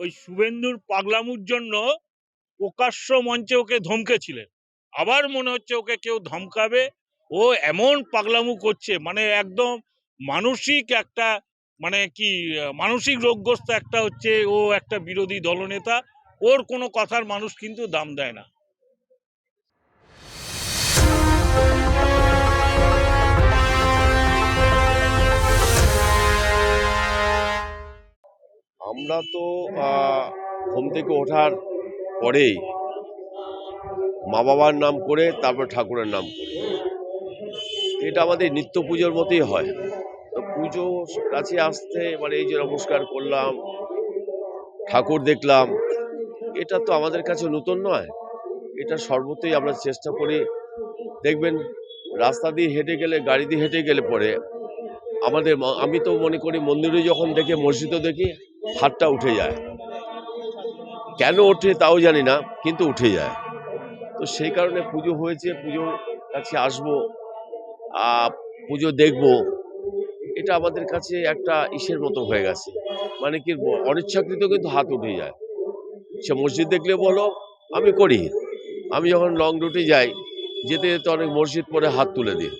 ওই শুভেন্দুর পাগলামুর জন্য প্রকাশ্য মঞ্চে ওকে ধমকেছিলেন। আবার মনে হচ্ছে ওকে কেউ ধমকাবে। ও এমন পাগলামু করছে মানে একদম মানসিক একটা মানে কি, মানসিক রোগগ্রস্ত একটা হচ্ছে ও একটা বিরোধী দলনেতা। ওর কোনো কথার মানুষ কিন্তু দাম দেয় না। আমরা তো ঘুম থেকে ওঠার পরেই মা বাবার নাম করে, তারপর ঠাকুরের নাম করি। এটা আমাদের নিত্য পুজোর মতোই হয়। তো পুজো কাছে আসতে মানে এই যে নমস্কার করলাম, ঠাকুর দেখলাম, এটা তো আমাদের কাছে নতুন নয়। এটা সর্বতই আমরা চেষ্টা করি। দেখবেন, রাস্তা দিয়ে হেঁটে গেলে, গাড়ি দিয়ে হেঁটে গেলে পরে আমাদের আমি তো মনে করি মন্দিরে যখন দেখে, মসজিদও দেখি হাতটা উঠে যায়। কেন ওঠে তাও জানি না, কিন্তু উঠে যায়। তো সেই কারণে পুজো হয়েছে, পুজোর কাছে আসব পুজো দেখব। এটা আমাদের কাছে একটা ইসের মতো হয়ে গেছে। মানে কি অনিচ্ছাকৃত কিন্তু হাত উঠে যায়। সে মসজিদ দেখলে বলো, আমি করি। আমি যখন লং রুটে যাই, যেতে যেতে অনেক মসজিদ পরে হাত তুলে দিই।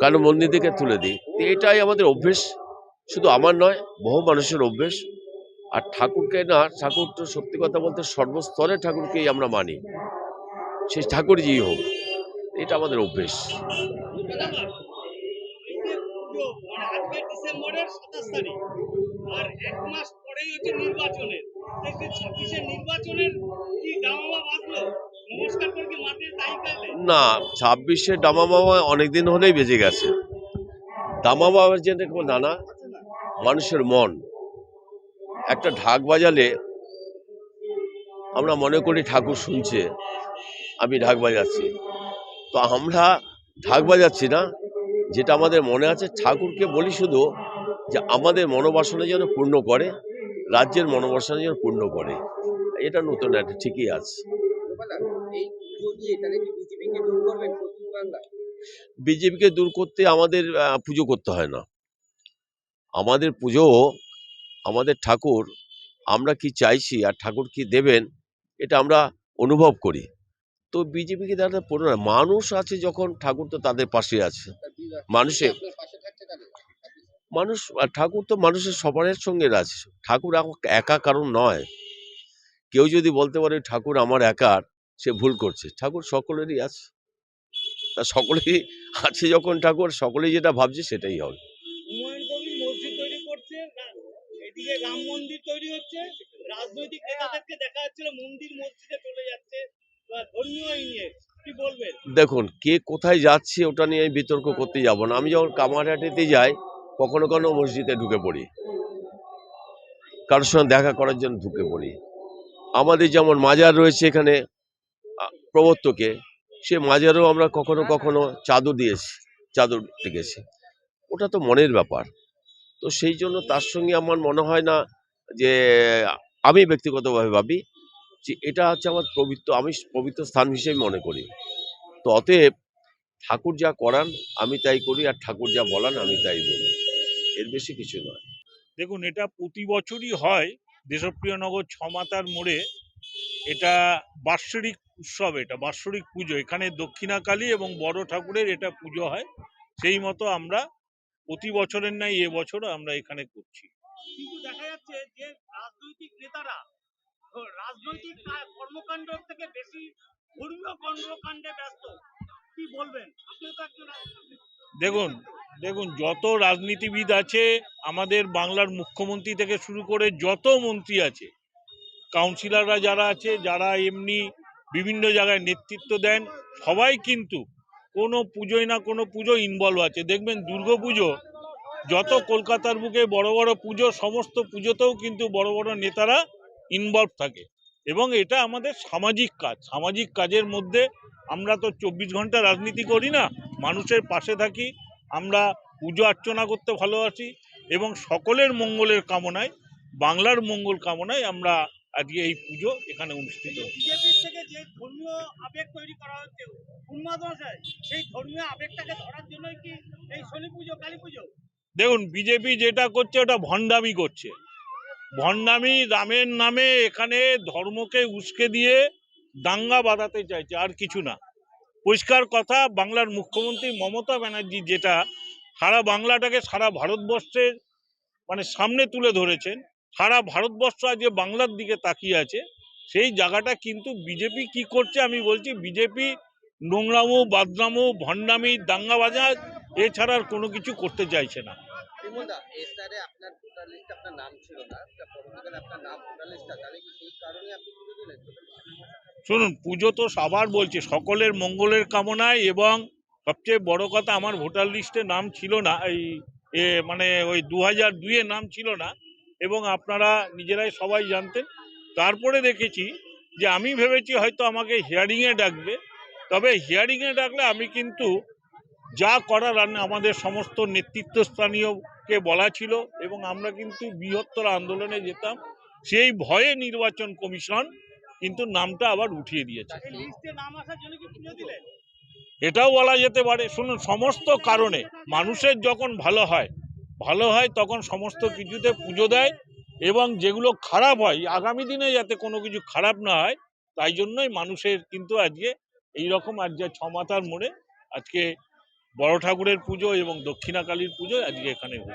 কারণ মন্দির থেকে তুলে দিই। তো এটাই আমাদের অভ্যেস। শুধু আমার নয়, বহু মানুষের অভ্যেস। আর ঠাকুরকে না, ঠাকুর তো সত্যি কথা বলতে সর্বস্তরে ঠাকুরকেই আমরা মানি। সে ঠাকুর যেই হোক, এটা আমাদের অভ্যেস। দামামা না, ছাব্বিশে ডামা মামা অনেকদিন হলেই বেজে গেছে। দামা বাবার যে নানা মানুষের মন। একটা ঢাক বাজালে আমরা মনে করি ঠাকুর শুনছে আমি ঢাক বাজাচ্ছি। তো আমরা ঢাক বাজাচ্ছি না যেটা আমাদের মনে আছে। ঠাকুরকে বলি শুধু যে আমাদের মনোবাসনা যেন পূর্ণ করে রাজ্যের মনোবাসনা যেন পূর্ণ করে। এটা নতুন একটা ঠিকই আছে। বিজেপিকে দূর করতে আমাদের পুজো করতে হয় না। আমাদের পুজো, আমাদের ঠাকুর, আমরা কি চাইছি আর ঠাকুর কি দেবেন, এটা আমরা অনুভব করি। তো বিজেপিকে তারা না, মানুষ আছে যখন ঠাকুর তো তাদের পাশে আছে। মানুষে মানুষ ঠাকুর তো মানুষের সবারের সঙ্গে আছে। ঠাকুর একা কারণ নয়। কেউ যদি বলতে পারে ঠাকুর আমার একার সে ভুল করছে। ঠাকুর সকলেরই আছে। তা সকলেই আছে যখন ঠাকুর, সকলেই যেটা ভাবছে সেটাই হবে হুমায়ুন কবির মসজিদ তৈরি করছে রা- এদিকে রাম মন্দির তৈরি হচ্ছে। রাজনৈতিক নেতাদেরকে দেখা যাচ্ছিল মন্দির মসজিদে চলে যাচ্ছে। দেখুন কে কোথায় যাচ্ছে ওটা নিয়ে আমি বিতর্ক করতে যাব না। আমি যখন কামারহাটিতে যাই কখনো কখনো মসজিদে ঢুকে পড়ি। কারোর সঙ্গে দেখা করার জন্য ঢুকে পড়ি। আমাদের যেমন মাজার রয়েছে এখানে প্রবর্তকে সে মাজারও আমরা কখনো কখনো চাদর দিয়েছি চাদর ডেকেছি ওটা তো মনের ব্যাপার। তো সেই জন্য তার সঙ্গে আমার মনে হয় না যে আমি ব্যক্তিগতভাবে ভাবি যে এটা হচ্ছে আমার পবিত্র, আমি পবিত্র স্থান হিসেবে মনে করি। তো অতএব ঠাকুর যা করান আমি তাই করি আর ঠাকুর যা বলান আমি তাই বলি। এর বেশি কিছু নয়। দেখুন, এটা প্রতি বছরই হয়। দেশপ্রিয় নগর ছমাতার মোড়ে এটা বাৎসরিক উৎসব, এটা বাৎসরিক পুজো। এখানে দক্ষিণাকালী এবং বড় ঠাকুরের এটা পুজো হয়। সেই মতো আমরা প্রতি বছরের নাই এবছরও আমরা এখানে করছি। কিন্তু দেখা যাচ্ছে যে রাজনৈতিক নেতারা রাজনৈতিক কর্মকাণ্ড থেকে বেশি ধর্মীয় কর্মকাণ্ডে ব্যস্ত। কি বলবেন? আপনি তো একজন দেখুন দেখুন যত রাজনীতিবিদ আছে আমাদের বাংলার মুখ্যমন্ত্রী থেকে শুরু করে যত মন্ত্রী আছে কাউন্সিলররা যারা আছে যারা এমনি বিভিন্ন জায়গায় নেতৃত্ব দেন সবাই কিন্তু কোনো পুজোয় না কোনো পুজো ইনভলভ আছে। দেখবেন দুর্গা পুজো, যত কলকাতার বুকে বড় বড় পুজো, সমস্ত পুজোতেও কিন্তু বড় বড় নেতারা ইনভলভ থাকে। এবং এটা আমাদের সামাজিক কাজ। সামাজিক কাজের মধ্যে আমরা তো চব্বিশ ঘণ্টা রাজনীতি করি না, মানুষের পাশে থাকি, আমরা পুজো অর্চনা করতে ভালোবাসি এবং সকলের মঙ্গলের কামনায়, বাংলার মঙ্গল কামনায় আমরা আজকে এই পুজো এখানে অনুষ্ঠিত বিজেপির থেকে যে ধর্মীয় আবেগ তৈরি করা হচ্ছে সেই ধর্মীয় আবেগটাকে ধরার জন্যই কি এই শনি পুজো কালী পুজো? দেখুন বিজেপি যেটা করছে ওটা ভণ্ডামি করছে। ভণ্ডামি রামের নামে এখানে ধর্মকে উস্কে দিয়ে দাঙ্গা বাঁধাতে চাইছে আর কিছু না। পরিষ্কার কথা বাংলার মুখ্যমন্ত্রী মমতা ব্যানার্জি যেটা সারা বাংলাটাকে সারা ভারতবর্ষের মানে সামনে তুলে ধরেছেন। সারা ভারতবর্ষ আজকে বাংলার দিকে তাকিয়ে আছে সেই জায়গাটা কিন্তু বিজেপি কি করছে আমি বলছি বিজেপি নোংরামো বাদনামো ভণ্ডামি দাঙ্গাবাজার এছাড়া আর কোনো কিছু করতে চাইছে না। শুনুন পুজো তো সবার বলছে সকলের মঙ্গলের কামনায় এবং সবচেয়ে বড় কথা আমার ভোটার লিস্টে নাম ছিল না এই মানে ওই দু হাজার দুইয়ে নাম ছিল না এবং আপনারা নিজেরাই সবাই জানতেন। তারপরে দেখেছি যে আমি ভেবেছি হয়তো আমাকে হিয়ারিংয়ে ডাকবে। তবে হিয়ারিংয়ে ডাকলে আমি কিন্তু যা করার আমাদের সমস্ত নেতৃত্বস্থানীয়কে বলা ছিল এবং আমরা কিন্তু বৃহত্তর আন্দোলনে যেতাম সেই ভয়ে নির্বাচন কমিশন কিন্তু নামটা আবার উঠিয়ে দিয়েছে। এটাও বলা যেতে পারে শুনুন সমস্ত কারণে মানুষের যখন ভালো হয় ভালো হয় তখন সমস্ত কিছুতে পুজো দেয় এবং যেগুলো খারাপ হয়, আগামী দিনে যাতে কোনো কিছু খারাপ না হয়, তাই জন্যই মানুষের কিন্তু আজকে এই রকম আজকে ছমাতার মোড়ে আজকে বড় ঠাকুরের পুজো এবং দক্ষিণাকালীর পুজো আজকে এখানে যে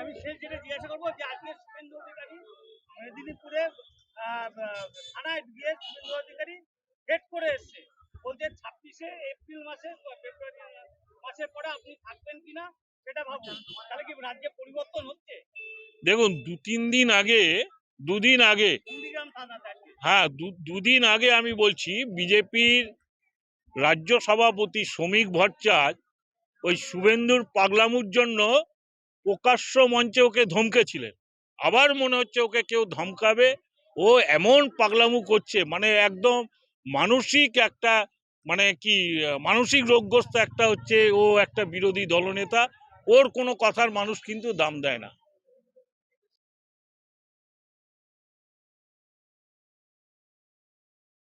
বলছে ছাব্বিশে এপ্রিল মাসে মাসের পরে আপনি থাকবেন কিনা? দেখুন দু তিন দিন আগে দুদিন আগে হ্যাঁ দুদিন আগে আমি বলছি বিজেপির রাজ্য সভাপতি শ্রমিক ভট্টাচার্য ওই শুভেন্দুর পাগলামুর জন্য প্রকাশ্য মঞ্চে ওকে ধমকেছিলেন। আবার মনে হচ্ছে ওকে কেউ ধমকাবে। ও এমন পাগলামু করছে মানে একদম মানসিক একটা মানে কি মানসিক রোগগ্রস্ত একটা হচ্ছে ও একটা বিরোধী দলনেতা। ওর কোনো কথার মানুষ কিন্তু দাম দেয় না।